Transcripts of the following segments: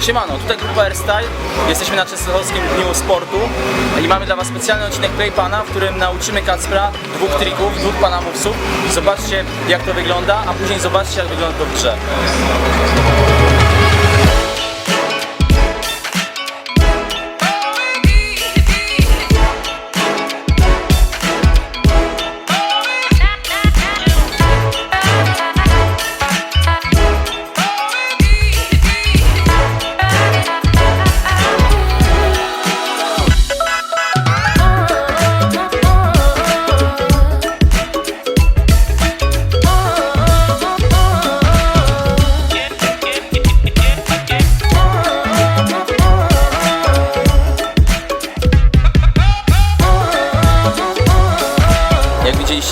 Siemano, tutaj grupa Airstyle. Jesteśmy na Częstochowskim Dniu Sportu i mamy dla Was specjalny odcinek Playpana, w którym nauczymy Kacpra dwóch trików, dwóch panamówców. Zobaczcie jak to wygląda, a później zobaczcie jak wygląda to w grze.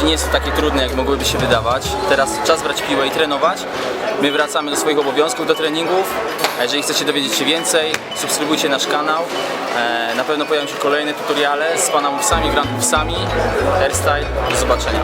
Nie jest to takie trudne, jak mogłyby się wydawać. Teraz czas brać piłę i trenować. My wracamy do swoich obowiązków, do treningów. A jeżeli chcecie dowiedzieć się więcej, subskrybujcie nasz kanał. E, Na pewno pojawią się kolejne tutoriale z panamówcami, grandmówcami, hairstyle. Do zobaczenia.